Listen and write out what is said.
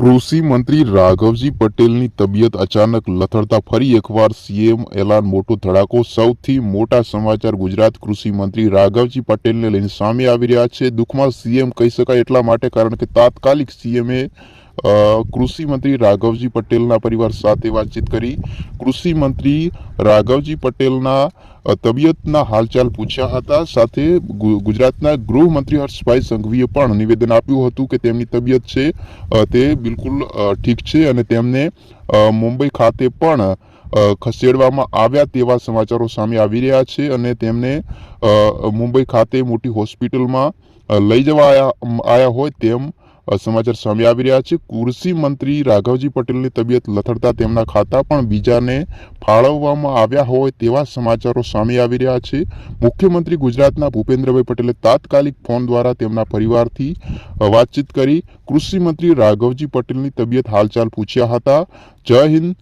કૃષિ મંત્રી રાઘવજી પટેલની તબિયત અચાનક લથડતા ફરી એકવાર સીએમ એલાન મોટો ધડાકો. સૌથી મોટા સમાચાર ગુજરાત કૃષિ મંત્રી રાઘવજી પટેલને લઈને સામે આવી રહ્યા છે. દુઃખમાં સીએમ કહી શકાય એટલા માટે કારણ કે તાત્કાલિક સીએમએ કૃષિ મંત્રી રાઘવજી પટેલના પરિવાર સાથે વાતચીત કરી. કૃષિ મંત્રી રાઘવજી પટેલના તબિયતના હાલચાલ પૂછ્યા હતા. સાથે ગુજરાતના ગૃહમંત્રી હર્ષભાઈ સંઘવીએ પણ નિવેદન આપ્યું હતું કે તેમની તબિયત છે તે બિલકુલ ઠીક છે અને તેમને મુંબઈ ખાતે પણ ખસેડવામાં આવ્યા તેવા સમાચારો સામે આવી રહ્યા છે અને તેમને મુંબઈ ખાતે મોટી હોસ્પિટલમાં લઈ જવા આયા હોય તેમ સમાચાર સામે આવી રહ્યા છે. કૃષિ મંત્રી રાઘવજી પટેલની તબિયત લથડતા તેમના ખાતા પણ બીજાને ફાળવવામાં આવ્યા હોય તેવા સમાચારો સામે આવી રહ્યા છે. મુખ્યમંત્રી ગુજરાતના ભૂપેન્દ્રભાઈ પટેલે તાત્કાલિક ફોન દ્વારા તેમના પરિવારથી વાતચીત કરી. કૃષિ મંત્રી રાઘવજી પટેલની તબિયત હાલચાલ પૂછ્યા હતા. જય હિન્દ